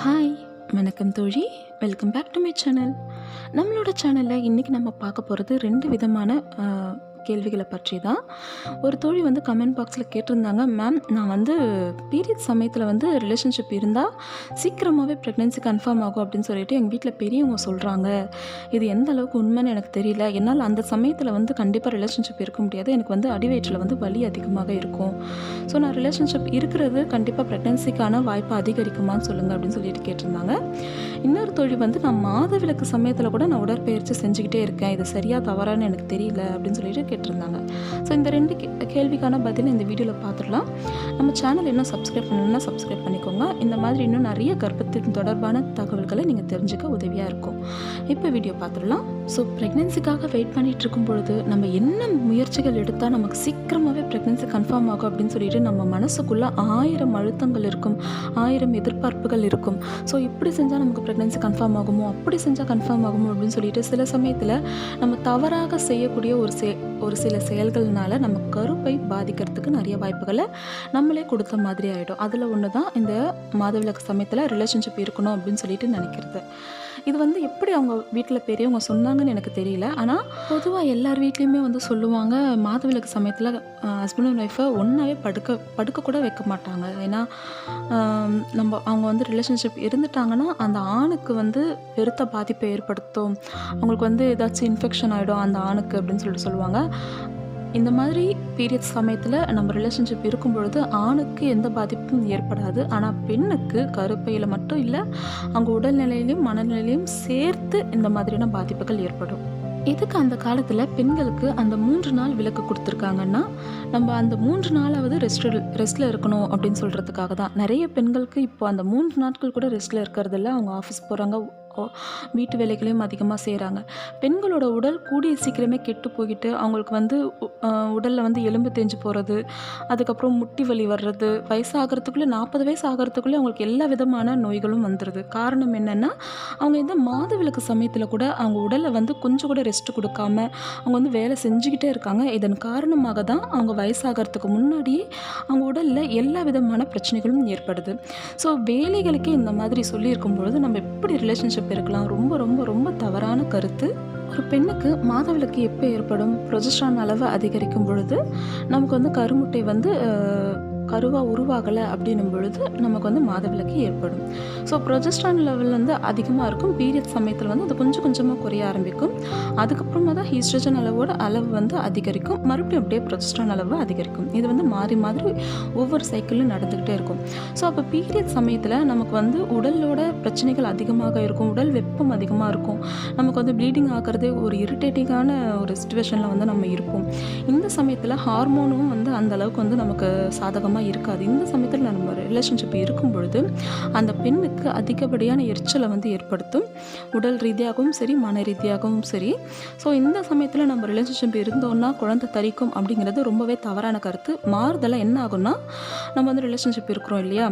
Hi வணக்கம் தோழி. Welcome back to my channel நம்மளோட சேனலில் இன்றைக்கி நம்ம பார்க்க போகிறது ரெண்டு விதமான கேள்விகளை பற்றி தான் ஒரு தோழி வந்து கமெண்ட் பாக்ஸில் கேட்டிருந்தாங்க மேம் நான் வந்து பீரியட் சமயத்தில் வந்து ரிலேஷன்ஷிப் இருந்தால் சீக்கிரமாகவே ப்ரெக்னென்சி கன்ஃபார்ம் ஆகும் அப்படின்னு சொல்லிட்டு எங்கள் வீட்டில் பெரியவங்க சொல்கிறாங்க இது எந்த அளவுக்கு உண்மைன்னு எனக்கு தெரியல. என்னால் அந்த சமயத்தில் வந்து கண்டிப்பாக ரிலேஷன்ஷிப் இருக்க முடியாது. எனக்கு வந்து அடிவயிற்றில் வந்து வலி அதிகமாக இருக்கும். ஸோ நான் ரிலேஷன்ஷிப் இருக்கிறது கண்டிப்பாக ப்ரெக்னென்சிக்கான வாய்ப்பு அதிகரிக்குமான்னு சொல்லுங்கள் அப்படின்னு சொல்லிட்டு கேட்டிருந்தாங்க. இன்னொரு தொழில் வந்து நான் மாதவிலக்கு சமயத்தில் கூட நான் உடற்பயிற்சி செஞ்சுக்கிட்டே இருக்கேன். இது சரியாக தவறான்னு எனக்கு தெரியல அப்படின்னு சொல்லிட்டு கேட்டிருந்தாங்க. ஸோ இந்த ரெண்டு கே- கேள்விக்கான பதில் இந்த வீடியோவில் பார்த்துடலாம். நம்ம சேனல் இன்னும் சப்ஸ்கிரைப் பண்ணணும்னா சப்ஸ்கிரைப் பண்ணிக்கோங்க. இந்த மாதிரி இன்னும் நிறைய கர்ப்பத்தின் தொடர்பான தகவல்களை நீங்கள் தெரிஞ்சுக்க உதவியாக இருக்கும். இப்போ வீடியோ பார்த்துடலாம். ஸோ ப்ரெக்னென்சிக்காக வெயிட் பண்ணிட்டு இருக்கும் பொழுது நம்ம என்ன முயற்சிகள் எடுத்தால் நமக்கு சீக்கிரமாகவே ப்ரெக்னென்சி கன்ஃபார்ம் ஆகும் அப்படின்னு சொல்லிட்டு நம்ம மனசுக்குள்ளே ஆயிரம் அழுத்தங்கள் இருக்கும். ஆயிரம் எதிர்பார்ப்புகள் இருக்கும். ஸோ இப்படி செஞ்சால் நமக்கு ப்ரெக்னென்சி கன்ஃபார்ம் ஆகுமோ? அப்படி செஞ்சால் கன்ஃபார்ம் ஆகுமோ? அப்படின்னு சொல்லிட்டு சில சமயத்தில் நம்ம தவறாக செய்யக்கூடிய ஒரு செ ஒரு சில செயல்கள்னால நம்ம கருப்பை பாதிக்கிறதுக்கு நிறைய வாய்ப்புகளை நம்மளே கொடுத்த மாதிரி ஆகிடும் அதில் ஒன்று தான் இந்த மாதவிளக்கு சமயத்தில் ரிலேஷன்ஷிப் இருக்கணும் அப்படின்னு சொல்லிட்டு நினைக்கிறது. இது வந்து எப்படி அவங்க வீட்டில் பெரியவங்க சொன்னாங்கன்னு எனக்கு தெரியல. ஆனால் பொதுவாக எல்லார் வீட்லேயுமே வந்து சொல்லுவாங்க மாதவிலக்கு சமயத்தில் ஹஸ்பண்ட் அண்ட் ஒய்ஃபை ஒன்றாவே படுக்க படுக்க கூட வைக்க மாட்டாங்க. ஏன்னா நம்ம அவங்க வந்து ரிலேஷன்ஷிப் இருந்துட்டாங்கன்னா அந்த ஆணுக்கு வந்து பெருத்த பாதிப்பை ஏற்படுத்தும். அவங்களுக்கு வந்து ஏதாச்சும் இன்ஃபெக்ஷன் ஆகிடும் அந்த ஆணுக்கு அப்படின்னு சொல்லிட்டு சொல்லுவாங்க. இந்த மாதிரி பீரியட்ஸ் சமயத்தில் நம்ம ரிலேஷன்ஷிப் இருக்கும் பொழுது ஆணுக்கு எந்த பாதிப்பும் ஏற்படாது. ஆனால் பெண்ணுக்கு கருப்பையில் மட்டும் இல்லை அவங்க உடல்நிலையிலையும் மனநிலையிலையும் சேர்த்து இந்த மாதிரியான பாதிப்புகள் ஏற்படும். இதுக்கு அந்த காலத்தில் பெண்களுக்கு அந்த மூன்று நாள் விலக்கு கொடுத்துருக்காங்கன்னா நம்ம அந்த மூன்று நாளாவது ரெஸ்ட் ரெஸ்ட்டில் இருக்கணும் அப்படின்னு சொல்கிறதுக்காக தான் நிறைய பெண்களுக்கு இப்போ அந்த மூன்று நாட்கள் கூட ரெஸ்ட்டில் இருக்கிறதில்ல. அவங்க ஆஃபீஸ் போகிறாங்க வீட்டு வேலைகளையும் அதிகமாக செய்கிறாங்க பெண்களோட உடல் கூடிய சீக்கிரமே கெட்டு போய்கிட்டு அவங்களுக்கு வந்து உடலில் வந்து எலும்பு தேஞ்சு போகிறது அதுக்கப்புறம் முட்டி வலி வர்றது வயசாகிறதுக்குள்ளே நாற்பது வயசு ஆகிறதுக்குள்ளே அவங்களுக்கு எல்லா விதமான நோய்களும் வந்துடுது காரணம் என்னென்னா அவங்க இந்த மாதவிலக்கு சமயத்தில் கூட அவங்க உடலை வந்து கொஞ்சம் கூட ரெஸ்ட் கொடுக்காம அவங்க வந்து வேலை செஞ்சுக்கிட்டே இருக்காங்க. இதன் காரணமாக தான் அவங்க வயசாகிறதுக்கு முன்னாடியே அவங்க உடலில் எல்லா விதமான பிரச்சனைகளும் ஏற்படுது. ஸோ வேலைகளுக்கே இந்த மாதிரி சொல்லியிருக்கும் பொழுது நம்ம எப்படி ரிலேஷன்ஷிப் இருக்கலாம் ரொம்ப ரொம்ப ரொம்ப தவறான கருத்து. ஒரு பெண்ணுக்கு மாதவிலக்கு எப்போ ஏற்படும்? ப்ரொஜஸ்ட்ரான் அளவு அதிகரிக்கும் பொழுது நமக்கு வந்து கருமுட்டை வந்து கருவாக உருவாகலை அப்படின்னும் பொழுது நமக்கு வந்து மாதவிலக்கு ஏற்படும். ஸோ ப்ரொஜெஸ்ட்ரான் லெவல் வந்து அதிகமாக இருக்கும். பீரியட் சமயத்தில் வந்து அது கொஞ்சம் கொஞ்சமாக குறைய ஆரம்பிக்கும். அதுக்கப்புறமா தான் ஹீஸ்ட்ரஜன் அளவோட அளவு வந்து அதிகரிக்கும். மறுபடியும் அப்படியே ப்ரொஜெஸ்ட்ரான் அளவு அதிகரிக்கும். இது வந்து மாறி மாதிரி ஒவ்வொரு சைக்கிளும் நடந்துக்கிட்டே இருக்கும். ஸோ அப்போ பீரியட் சமயத்தில் நமக்கு வந்து உடலோட பிரச்சனைகள் அதிகமாக இருக்கும். உடல் வெப்பம் அதிகமாக இருக்கும். நமக்கு வந்து ப்ளீடிங் ஆகிறது ஒரு இரிட்டேட்டிங்கான ஒரு சுச்சுவேஷனில் வந்து நம்ம இருப்போம். இந்த சமயத்தில் ஹார்மோனும் வந்து அந்த அளவுக்கு வந்து நமக்கு சாதகமாக இருக்காது. இந்த சமயத்தில் நம்ம ரிலேஷன்ஷிப் இருக்கும் பொழுது அந்த பெண்ணுக்கு அதிகப்படியான எரிச்சலை வந்து ஏற்படுத்தும். உடல் ரீதியாகவும் சரி மன ரீதியாகவும் சரி. ஸோ இந்த சமயத்தில் நம்ம ரிலேஷன்ஷிப் இருந்தோம்னா குழந்தை தரிக்கும் அப்படிங்கிறது ரொம்பவே தவறான கருத்து. மாறுதலாக என்ன ஆகும்னா நம்ம வந்து ரிலேஷன்ஷிப் இருக்கிறோம் இல்லையா?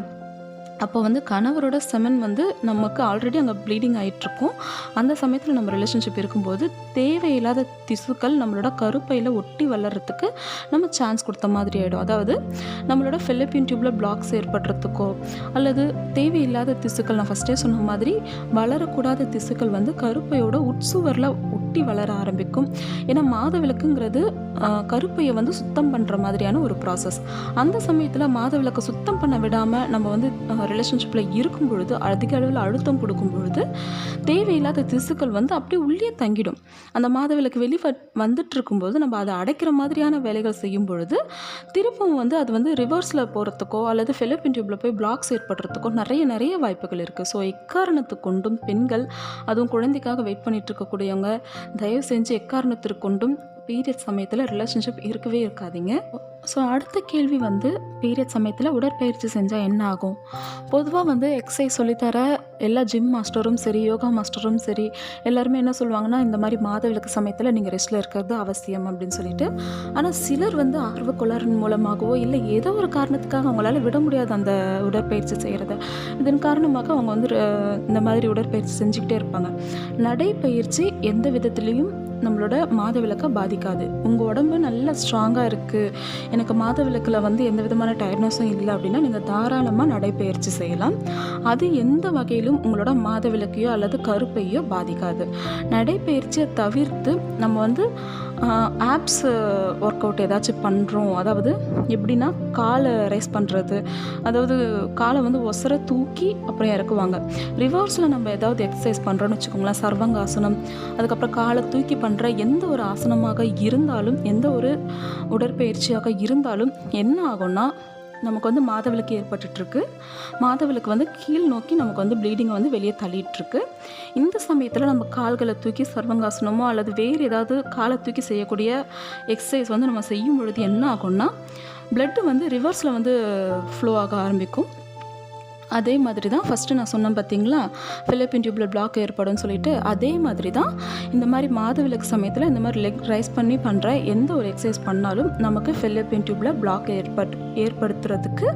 அப்போ வந்து கணவரோட செமன் வந்து நமக்கு ஆல்ரெடி அங்கே ப்ளீடிங் ஆகிட்டுருக்கும் அந்த சமயத்தில் நம்ம ரிலேஷன்ஷிப் இருக்கும்போது தேவையில்லாத திசுக்கள் நம்மளோட கருப்பையில் ஒட்டி வளர்கிறதுக்கு நம்ம சான்ஸ் கொடுத்த மாதிரி ஆகிடும் அதாவது நம்மளோட ஃபிலிப்பின் டியூப்பில் பிளாக்ஸ் ஏற்படுறதுக்கோ அல்லது தேவையில்லாத திசுக்கள் நான் ஃபஸ்ட்டே சொன்ன மாதிரி வளரக்கூடாத திசுக்கள் வந்து கருப்பையோட உட்சுவரில் ஒட்டி வளர ஆரம்பிக்கும். ஏன்னா மாதவிளக்குங்கிறது கருப்பையை வந்து சுத்தம் பண்ணுற மாதிரியான ஒரு ப்ராசஸ் அந்த சமயத்தில் மாதவிளக்கை சுத்தம் பண்ண விடாமல் நம்ம வந்து ரிலேஷன்ஷிப்பில் இருக்கும் பொழுது அதிக அளவில் அழுத்தம் கொடுக்கும் பொழுது தேவையில்லாத திசுக்கள் வந்து அப்படியே உள்ளே தங்கிடும். அந்த மாதவிலக்கு வெளி வந்துட்டு இருக்கும்போது நம்ம அதை அடைக்கிற மாதிரியான வேலைகள் செய்யும் பொழுது திரும்பவும் வந்து அது வந்து ரிவர்ஸில் போகிறதுக்கோ அல்லது ஃபெலப்பின் டியூப்பில் போய் பிளாக்ஸ் ஏற்படுறதுக்கோ நிறைய நிறைய வாய்ப்புகள் இருக்குது ஸோ எக்காரணத்துக்கு கொண்டும் பெண்கள் அதுவும் குழந்தைக்காக வெயிட் பண்ணிட்டு இருக்கக்கூடியவங்க தயவு செஞ்சு எக்காரணத்திற்கு கொண்டும் பீரியட் சமயத்தில் ரிலேஷன்ஷிப் இருக்கவே இருக்காதீங்க. ஸோ அடுத்த கேள்வி வந்து பீரியட் சமயத்தில் உடற்பயிற்சி செஞ்சால் என்ன ஆகும்? பொதுவாக வந்து எக்ஸசைஸ் சொல்லித்தர எல்லா ஜிம் மாஸ்டரும் சரி யோகா மாஸ்டரும் சரி எல்லாருமே என்ன சொல்லுவாங்கன்னா இந்த மாதிரி மாதவிலக்கு சமயத்தில் நீங்கள் ரெஸ்ட்டில் இருக்கிறது அவசியம் அப்படின்னு சொல்லிட்டு. ஆனால் சிலர் வந்து ஆர்வக்கோளாறின் மூலமாகவோ இல்லை ஏதோ ஒரு காரணத்துக்காக அவங்களால விட முடியாது அந்த உடற்பயிற்சி செய்கிறத இதன் காரணமாக அவங்க வந்து இந்த மாதிரி உடற்பயிற்சி செஞ்சுக்கிட்டே இருப்பாங்க. நடைப்பயிற்சி எந்த விதத்துலேயும் நம்மளோட மாதவிலக்கை பாதிக்காது. உங்கள் உடம்பு நல்லா ஸ்ட்ராங்காக இருக்குது எனக்கு மாதவிலக்கில் வந்து எந்த விதமான டயர்ட்னஸும் இல்லை அப்படின்னா நீங்கள் தாராளமாக நடைப்பயிற்சி செய்யலாம். அது எந்த வகையிலும் உங்களோட மாதவிலக்கையோ அல்லது கருப்பையோ பாதிக்காது. நடைப்பயிற்சியை தவிர்த்து நம்ம வந்து ஆப்ஸ் ஒர்க் அவுட் ஏதாச்சும் பண்ணுறோம் அதாவது எப்படின்னா காலை ரைஸ் பண்ணுறது அதாவது காலை வந்து ஒசர தூக்கி அப்புறம் இறக்குவாங்க. ரிவர்ஸில் நம்ம ஏதாவது எக்ஸசைஸ் பண்ணுறோன்னு வச்சுக்கோங்களேன். சர்வங்காசனம் அதுக்கப்புறம் காலை தூக்கி பண்ணுற எந்த ஒரு ஆசனமாக இருந்தாலும் எந்த ஒரு உடற்பயிற்சியாக இருந்தாலும் என்ன ஆகும்னா நமக்கு வந்து மாதவிலக்கு ஏற்பட்டுட்ருக்கு. மாதவிலக்கு வந்து கீழ் நோக்கி நமக்கு வந்து ப்ளீடிங்கை வந்து வெளியே தள்ளிட்டுருக்கு இந்த சமயத்தில் நம்ம கால்களை தூக்கி சர்வங்காசனமோ அல்லது வேறு ஏதாவது காலை தூக்கி செய்யக்கூடிய எக்ஸசைஸ் வந்து நம்ம செய்யும் பொழுது என்ன ஆகும்னா பிளட்டு வந்து ரிவர்ஸில் வந்து ஃப்ளோ ஆக ஆரம்பிக்கும். அதே மாதிரி தான் ஃபஸ்ட்டு நான் சொன்னேன் பார்த்தீங்களா ஃபிலிப்பின் டியூப்ல பிளாக் ஏற்படும்னு சொல்லிட்டு அதே மாதிரி தான் இந்த மாதிரி மாதவிலக்கு சமயத்தில் இந்த மாதிரி லெக் ரைஸ் பண்ணி பண்ணுற எந்த ஒரு எக்ஸசைஸ் பண்ணாலும் நமக்கு ஃபிலிப்பின் டியூப்ல பிளாக் ஏற்பட் ஏற்படுத்துறதுக்கு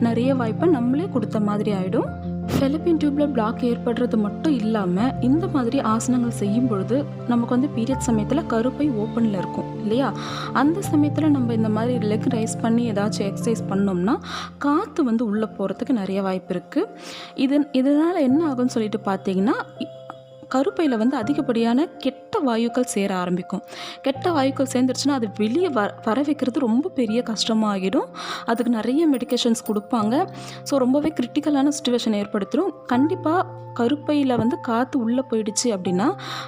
நிறைய வாய்ப்பை நம்மளே கொடுத்த மாதிரி ஆகிடும் ஃபெலிப்பின் டியூப்பில் பிளாக் ஏற்படுறது மட்டும் இல்லாமல் இந்த மாதிரி ஆசனங்கள் செய்யும் பொழுது நமக்கு வந்து பீரியட் சமயத்தில் கருப்பை ஓப்பனில் இருக்கும் இல்லையா? அந்த சமயத்தில் நம்ம இந்த மாதிரி லெக் ரைஸ் பண்ணி ஏதாச்சும் எக்ஸசைஸ் பண்ணோம்னா காற்று வந்து உள்ளே போகிறதுக்கு நிறைய வாய்ப்பு இருக்குது இது இதனால் என்ன ஆகும்னு சொல்லிட்டு பார்த்தீங்கன்னா கருப்பையில் வந்து அதிகப்படியான கெட் கெட்ட வாயுக்கள் சேர ஆரம்பிக்கும். கெட்ட வாயுக்கள் சேர்ந்துருச்சுன்னா அது வெளியே வர வர வைக்கிறது ரொம்ப பெரிய கஷ்டமாகிடும். அதுக்கு நிறைய மெடிக்கேஷன்ஸ் கொடுப்பாங்க. ஸோ ரொம்பவே கிரிட்டிக்கலான சுச்சுவேஷன் ஏற்படுத்திடும் கண்டிப்பாக கருப்பையில் வந்து காற்று உள்ளே போயிடுச்சு அப்படின்னா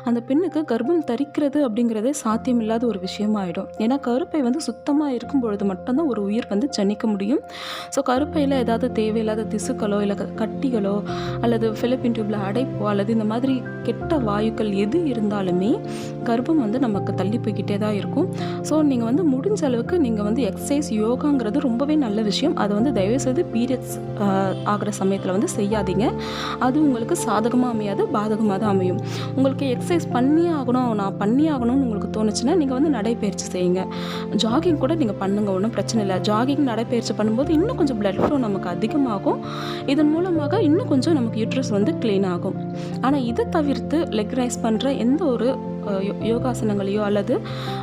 அந்த பெண்ணுக்கு கர்ப்பம் தரிக்கிறது அப்படிங்கிறதே சாத்தியமில்லாத ஒரு விஷயமாயிடும். ஏன்னா கருப்பை வந்து சுத்தமாக இருக்கும் பொழுது மட்டும்தான் ஒரு உயிர் வந்து ஜனிக்க முடியும். ஸோ கருப்பையில் ஏதாவது தேவையில்லாத திசுக்களோ இல்லை கட்டிகளோ அல்லது ஃபிலிப்பின் டியூப்பில் அடைப்போ அல்லது இந்த மாதிரி கெட்ட வாயுக்கள் எது இருந்தாலுமே கர்ப்பம் வந்து நமக்கு தள்ளி போய்கிட்டே தான் இருக்கும். ஸோ நீங்கள் வந்து முடிஞ்ச அளவுக்கு நீங்கள் வந்து எக்ஸசைஸ் யோகாங்கிறது ரொம்பவே நல்ல விஷயம். அதை வந்து தயவுசெய்து பீரியட்ஸ் ஆகிற சமயத்தில் வந்து செய்யாதீங்க. அது உங்களுக்கு சாதகமாக அமையாது பாதகமாக தான் அமையும். உங்களுக்கு எக்ஸசைஸ் பண்ணியே ஆகணும் நான் பண்ணி ஆகணும்னு உங்களுக்கு தோணுச்சுன்னா நீங்கள் வந்து நடைப்பயிற்சி செய்யுங்க. ஜாகிங் கூட நீங்கள் பண்ணுங்க ஒன்றும் பிரச்சனை இல்லை. ஜாகிங் நடைப்பயிற்சி பண்ணும்போது இன்னும் கொஞ்சம் பிளட் ஃப்ளோ நமக்கு அதிகமாகும். இதன் மூலமாக இன்னும் கொஞ்சம் நமக்கு யூட்ரஸ் வந்து க்ளீன் ஆகும். ஆனால் இதை தவிர்த்து லெக் ரைஸ் பண்ணுற எந்த ஒரு யோகாசனங்களையோ அல்லது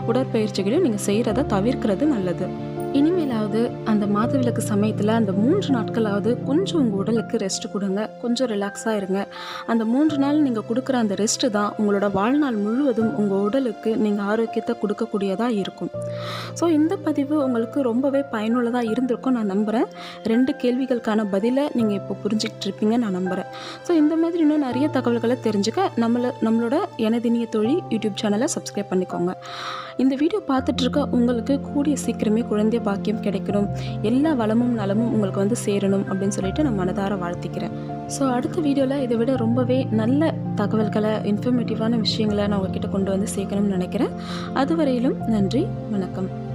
உடற்பயிற்சிகளையோ நீங்கள் செய்கிறத தவிர்க்கிறது நல்லது. இனிமேல் இனிமேலாவது அந்த மாதவிலக்கு சமயத்தில் அந்த மூன்று நாட்களாவது கொஞ்சம் உங்கள் உடலுக்கு ரெஸ்ட் கொடுங்க. கொஞ்சம் ரிலாக்ஸாக இருங்க. அந்த மூன்று நாள் நீங்கள் கொடுக்குற அந்த ரெஸ்ட்டு தான் உங்களோட வாழ்நாள் முழுவதும் உங்கள் உடலுக்கு நீங்கள் ஆரோக்கியத்தை கொடுக்கக்கூடியதாக இருக்கும். ஸோ இந்த பதிவு உங்களுக்கு ரொம்பவே பயனுள்ளதாக இருந்திருக்கும் நான் நம்புகிறேன் ரெண்டு கேள்விகளுக்கான பதிலை நீங்கள் இப்போ புரிஞ்சுக்கிட்டு இருப்பீங்க நான் நம்புகிறேன் ஸோ இந்த மாதிரி இன்னும் நிறைய தகவல்களை தெரிஞ்சுக்க நம்மளை நம்மளோட எனதினிய தொழில் யூடியூப் சேனலை சப்ஸ்கிரைப் பண்ணிக்கோங்க. இந்த வீடியோ பார்த்துட்ருக்க உங்களுக்கு கூடிய சீக்கிரமே குழந்தை பாக்கியம் கிடைக்கும். கிடைக்கணும். எல்லா வளமும் நலமும் உங்களுக்கு வந்து சேரணும் அப்படின்னு சொல்லிட்டு நான் மனதார வாழ்த்திக்கிறேன். ஸோ அடுத்த வீடியோவில் இதை விட ரொம்பவே நல்ல தகவல்களை இன்ஃபர்மேட்டிவான விஷயங்களை நான் உங்ககிட்ட கொண்டு வந்து சேர்க்கணும்னு நினைக்கிறேன். அதுவரையிலும் நன்றி வணக்கம்.